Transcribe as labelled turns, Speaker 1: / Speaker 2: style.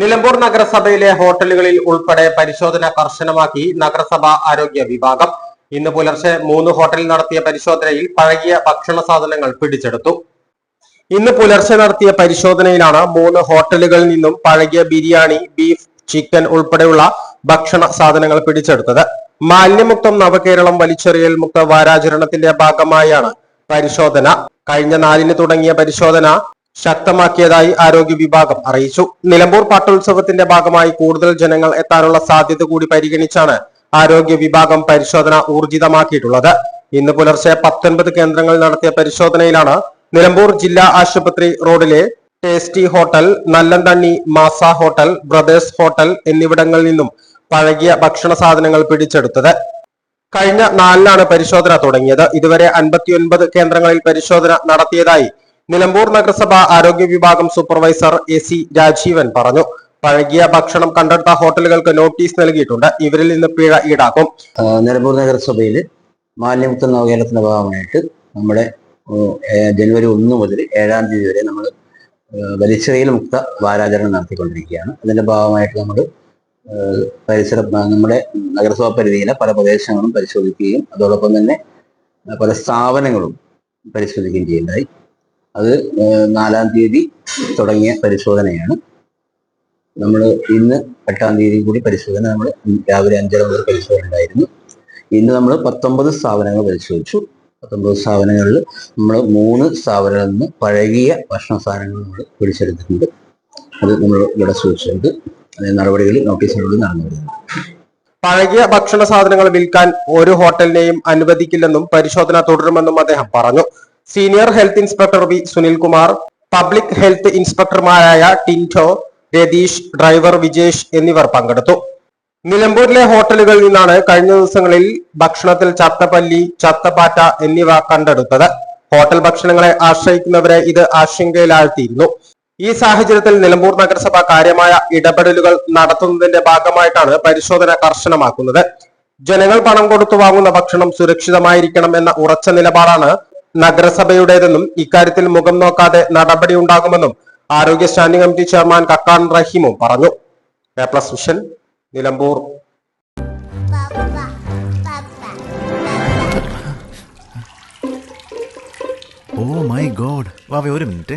Speaker 1: നിലമ്പൂർ നഗരസഭയിലെ ഹോട്ടലുകളിൽ ഉൾപ്പെടെ പരിശോധന കർശനമാക്കി നഗരസഭ ആരോഗ്യ വിഭാഗം. ഇന്ന് പുലർച്ചെ മൂന്ന് ഹോട്ടലിൽ നടത്തിയ പരിശോധനയിൽ പഴകിയ ഭക്ഷണ സാധനങ്ങൾ പിടിച്ചെടുത്തു. ഇന്ന് പുലർച്ചെ നടത്തിയ പരിശോധനയിലാണ് മൂന്ന് ഹോട്ടലുകളിൽ നിന്നും പഴകിയ ബിരിയാണി ബീഫ് ചിക്കൻ ഉൾപ്പെടെയുള്ള ഭക്ഷണ സാധനങ്ങൾ പിടിച്ചെടുത്തത്. മാലിന്യമുക്തം നവകേരളം വലിച്ചെറിയൽ മുക്ത വാരാചരണത്തിന്റെ ഭാഗമായാണ് പരിശോധന. കഴിഞ്ഞ നാലിന് തുടങ്ങിയ പരിശോധന ശക്തമാക്കിയതായി ആരോഗ്യ വിഭാഗം അറിയിച്ചു. നിലമ്പൂർ പാട്ടോത്സവത്തിന്റെ ഭാഗമായി കൂടുതൽ ജനങ്ങൾ എത്താനുള്ള സാധ്യത കൂടി പരിഗണിച്ചാണ് ആരോഗ്യ വിഭാഗം പരിശോധന ഊർജിതമാക്കിയിട്ടുള്ളത്. ഇന്ന് പുലർച്ചെ പത്തൊൻപത് കേന്ദ്രങ്ങൾ നടത്തിയ പരിശോധനയിലാണ് നിലമ്പൂർ ജില്ലാ ആശുപത്രി റോഡിലെ ടേസ്റ്റി ഹോട്ടൽ നല്ലന്തണ്ണി മാസ ഹോട്ടൽ ബ്രദേഴ്സ് ഹോട്ടൽ എന്നിവിടങ്ങളിൽ നിന്നും പഴകിയ ഭക്ഷണ സാധനങ്ങൾ പിടിച്ചെടുത്തത്. കഴിഞ്ഞ നാലിലാണ് പരിശോധന തുടങ്ങിയത്. ഇതുവരെ അൻപത്തിയൊൻപത് കേന്ദ്രങ്ങളിൽ പരിശോധന നടത്തിയതായി നിലമ്പൂർ നഗരസഭ ആരോഗ്യ വിഭാഗം സൂപ്പർവൈസർ എ സി രാജീവൻ പറഞ്ഞു. പഴകിയ ഭക്ഷണം കണ്ടെടുത്ത ഹോട്ടലുകൾക്ക് നോട്ടീസ് നൽകിയിട്ടുണ്ട്. ഇവരിൽ നിന്ന് പിഴ ഈടാക്കും.
Speaker 2: നിലമ്പൂർ നഗരസഭയിൽ മാലിന്യമുക്ത നവകേരളത്തിന്റെ ഭാഗമായിട്ട് നമ്മുടെ ജനുവരി ഒന്ന് മുതൽ ഏഴാം തീയതി വരെ നമ്മൾ വലിച്ചെറിയൽ മുക്ത വാരാചരണം നടത്തിക്കൊണ്ടിരിക്കുകയാണ്. അതിന്റെ ഭാഗമായിട്ട് നമ്മൾ പരിസര നമ്മുടെ നഗരസഭാ പരിധിയിലെ പല പ്രദേശങ്ങളും പരിശോധിക്കുകയും അതോടൊപ്പം തന്നെ പല സ്ഥാപനങ്ങളും പരിശോധിക്കുകയും ചെയ്യുന്നതായി അത് നാലാം തീയതി തുടങ്ങിയ പരിശോധനയാണ്. നമ്മൾ ഇന്ന് എട്ടാം തീയതി കൂടി പരിശോധന നമ്മൾ രാവിലെ അഞ്ചര മുതൽ പരിശോധന ഉണ്ടായിരുന്നു. ഇന്ന് നമ്മൾ പത്തൊമ്പത് സ്ഥാപനങ്ങൾ പരിശോധിച്ചു. പത്തൊമ്പത് സ്ഥാപനങ്ങളിൽ നമ്മൾ മൂന്ന് സ്ഥാപനങ്ങളിൽ നിന്ന് പഴകിയ ഭക്ഷണ സാധനങ്ങൾ നമ്മൾ പിടിച്ചെടുത്തിട്ടുണ്ട്. അത് നമ്മൾ ഇവിടെ സൂക്ഷിച്ചിട്ടുണ്ട്. അതിന് നടപടികൾ നോട്ടീസുകളിൽ നടന്നു വരുന്നു
Speaker 1: പഴകിയ ഭക്ഷണ സാധനങ്ങൾ വിൽക്കാൻ ഒരു ഹോട്ടലിനെയും അനുവദിക്കില്ലെന്നും പരിശോധന തുടരുമെന്നും അദ്ദേഹം പറഞ്ഞു. Senior health inspector V Sunilkumar public health ഇൻസ്പെക്ടർമാരായ Tinto Ratheesh driver Vijesh എന്നിവർ പങ്കെടുത്തു. നിലമ്പൂരിലെ ഹോട്ടലുകളിൽ നിന്നാണ് കഴിഞ്ഞ ദിവസങ്ങളിൽ ഭക്ഷണത്തിൽ ചത്തപ്പല്ലി ചത്തപ്പാറ്റ എന്നിവ കണ്ടെടുത്തത്. ഹോട്ടൽ ഭക്ഷണങ്ങളെ ആശ്രയിക്കുന്നവരെ ഇത് ആശങ്കയിലാഴ്ത്തിയിരുന്നു. ഈ സാഹചര്യത്തിൽ നിലമ്പൂർ നഗരസഭ കാര്യമായ ഇടപെടലുകൾ നടത്തുന്നതിന്റെ ഭാഗമായിട്ടാണ് പരിശോധന കർശനമാക്കുന്നത്. ജനങ്ങൾ പണം കൊടുത്തു വാങ്ങുന്ന ഭക്ഷണം സുരക്ഷിതമായിരിക്കണം എന്ന ഉറച്ച നിലപാടാണ് നഗരസഭയുടേതെന്നും ഇക്കാര്യത്തിൽ മുഖം നോക്കാതെ നടപടി ഉണ്ടാകുമെന്നും ആരോഗ്യ സ്റ്റാൻഡിംഗ് കമ്മിറ്റി ചെയർമാൻ കക്കാൻ റഹീമും പറഞ്ഞു. നിലമ്പൂർ.
Speaker 3: ഓ മൈ ഗോഡ് ഒരു minute.